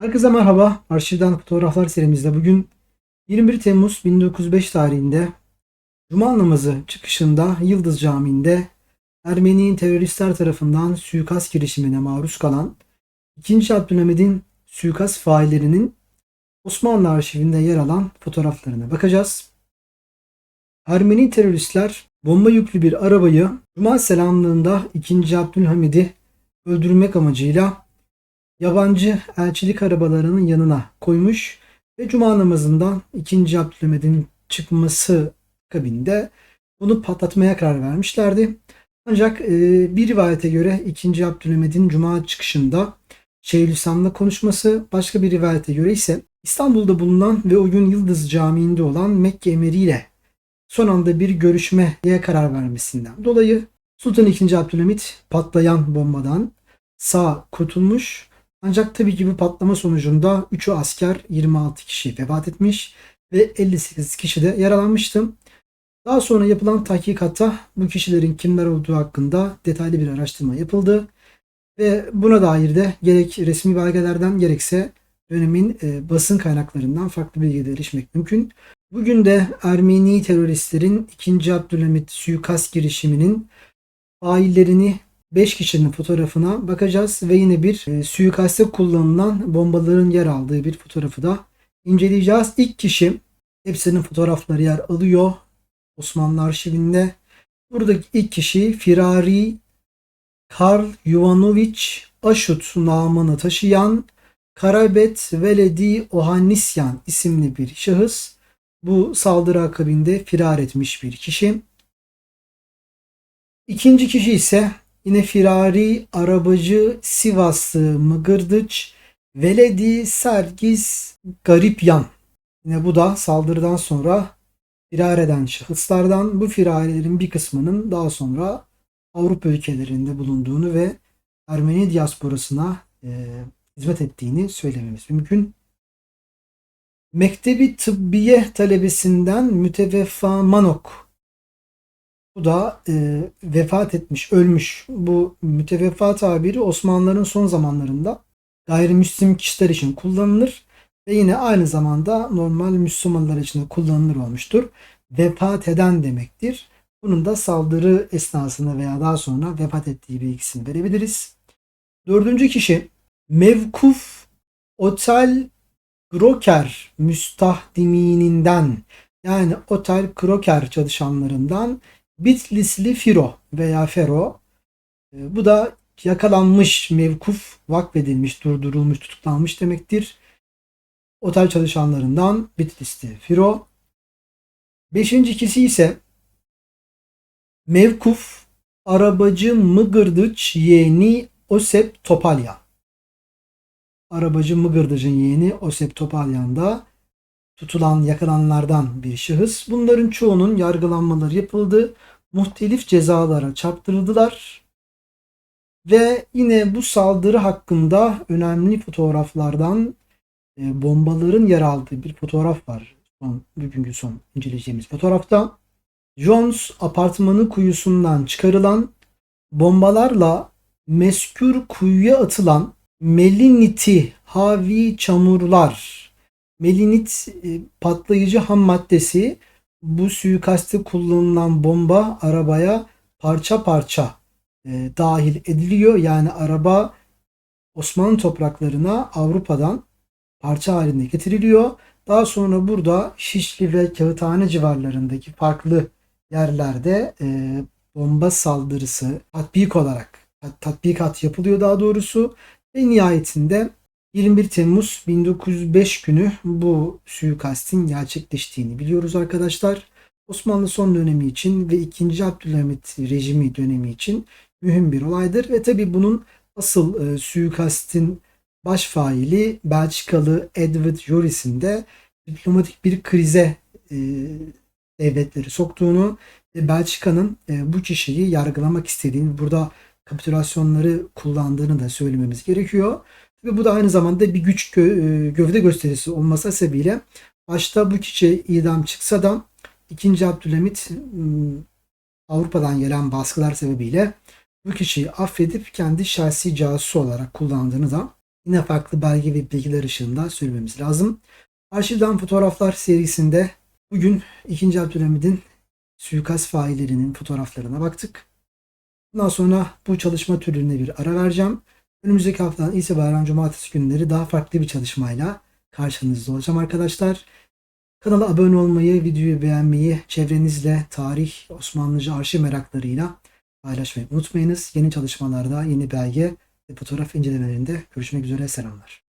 Herkese merhaba. Arşivden fotoğraflar serimizde bugün 21 Temmuz 1905 tarihinde Cuma namazı çıkışında Yıldız Camii'nde Ermeni teröristler tarafından suikast girişimine maruz kalan 2. Abdülhamid'in suikast faillerinin Osmanlı arşivinde yer alan fotoğraflarına bakacağız. Ermeni teröristler bomba yüklü bir arabayı Cuma selamlığında 2. Abdülhamid'i öldürmek amacıyla yabancı elçilik arabalarının yanına koymuş ve cuma namazından 2. Abdülhamid'in çıkması akabinde bunu patlatmaya karar vermişlerdi. Ancak e, bir rivayete göre 2. Abdülhamid'in cuma çıkışında Şeyhülislam'la konuşması, başka bir rivayete göre ise İstanbul'da bulunan ve o gün Yıldız Camii'nde olan Mekke emiriyle son anda bir görüşmeye karar vermesinden dolayı Sultan II. Abdülhamit patlayan bombadan sağ kurtulmuş ancak tabii ki bu patlama sonucunda 3'ü asker 26 kişi vefat etmiş ve 58 kişi de yaralanmıştı. Daha sonra yapılan tahkikatta bu kişilerin kimler olduğu hakkında detaylı bir araştırma yapıldı. Ve buna dair de gerek resmi belgelerden gerekse dönemin e, basın kaynaklarından farklı bilgilere erişmek mümkün. Bugün de Ermeni teröristlerin 2. Abdülhamit suikast girişiminin faillerini 5 kişinin fotoğrafına bakacağız ve yine bir e, suikaste kullanılan bombaların yer aldığı bir fotoğrafı da inceleyeceğiz. İlk kişi hepsinin fotoğrafları yer alıyor Osmanlı arşivinde. Buradaki ilk kişi Firari Karl Yuvanovic Aşut namını taşıyan Karabet Veledi Ohannisyan isimli bir şahıs. Bu saldırı akabinde firar etmiş bir kişi. İkinci kişi ise yine firari arabacı Sivaslı Mıgırdıç Veledi Sergis Garipyan. Yine bu da saldırıdan sonra firar eden şahıslardan bu firarilerin bir kısmının daha sonra Avrupa ülkelerinde bulunduğunu ve Ermeni diasporasına e, hizmet ettiğini söylememiz mümkün. Mektebi Tıbbiye talebesinden Müteveffa Manok bu da e, vefat etmiş, ölmüş. Bu müteveffa tabiri Osmanlıların son zamanlarında gayrimüslim kişiler için kullanılır ve yine aynı zamanda normal Müslümanlar için de kullanılır olmuştur. Vefat eden demektir. Bunun da saldırı esnasında veya daha sonra vefat ettiği bilgisini verebiliriz. Dördüncü kişi Mevkuf Otel Groker müstahdimininden yani otel kroker çalışanlarından Bitlisli Firo veya Fero. E, Bu da yakalanmış, mevkuf, vakfedilmiş, durdurulmuş, tutuklanmış demektir. Otel çalışanlarından Bitlisli Firo. Beşinci kişi ise mevkuf, arabacı Mıgırdıç yeğeni Osep Topalyan. Arabacı Mıgırdıç'ın yeğeni Osep Topalyan da tutulan yakalananlardan bir şahıs. Bunların çoğunun yargılanmaları yapıldı. Muhtelif cezalara çarptırıldılar. Ve yine bu saldırı hakkında önemli fotoğraflardan e, bombaların yer aldığı bir fotoğraf var. Son, bugünkü son inceleyeceğimiz fotoğrafta. Jones apartmanı kuyusundan çıkarılan bombalarla meskür kuyuya atılan meliniti havi çamurlar Melinit e, patlayıcı ham maddesi bu suikaste kullanılan bomba arabaya parça parça e, dahil ediliyor. Yani araba Osmanlı topraklarına Avrupa'dan parça halinde getiriliyor. Daha sonra burada Şişli ve Kağıthane civarlarındaki farklı yerlerde e, bomba saldırısı tatbik olarak tatbikat yapılıyor daha doğrusu ve nihayetinde 21 Temmuz 1905 günü bu suikastin gerçekleştiğini biliyoruz arkadaşlar. Osmanlı son dönemi için ve 2. Abdülhamit rejimi dönemi için mühim bir olaydır ve tabi bunun asıl e, suikastin baş faili Belçikalı Edward Joris'in de diplomatik bir krize e, devletleri soktuğunu ve Belçika'nın e, bu kişiyi yargılamak istediğini, burada kapitülasyonları kullandığını da söylememiz gerekiyor. Ve bu da aynı zamanda bir güç gö- e, gövde gösterisi olması sebebiyle başta bu kişi idam çıksa da 2. Abdülhamit Avrupa'dan gelen baskılar sebebiyle bu kişiyi affedip kendi şahsi casusu olarak kullandığını da yine farklı belge ve bilgiler ışığında söylememiz lazım. Arşivden fotoğraflar serisinde bugün 2. Abdülhamid'in suikast faillerinin fotoğraflarına baktık. Bundan sonra bu çalışma türüne bir ara vereceğim. Önümüzdeki haftadan itibaren cumartesi günleri daha farklı bir çalışmayla karşınızda olacağım arkadaşlar. Kanala abone olmayı, videoyu beğenmeyi, çevrenizle tarih, Osmanlıca arşiv meraklarıyla paylaşmayı unutmayınız. Yeni çalışmalarda, yeni belge ve fotoğraf incelemelerinde görüşmek üzere. Selamlar.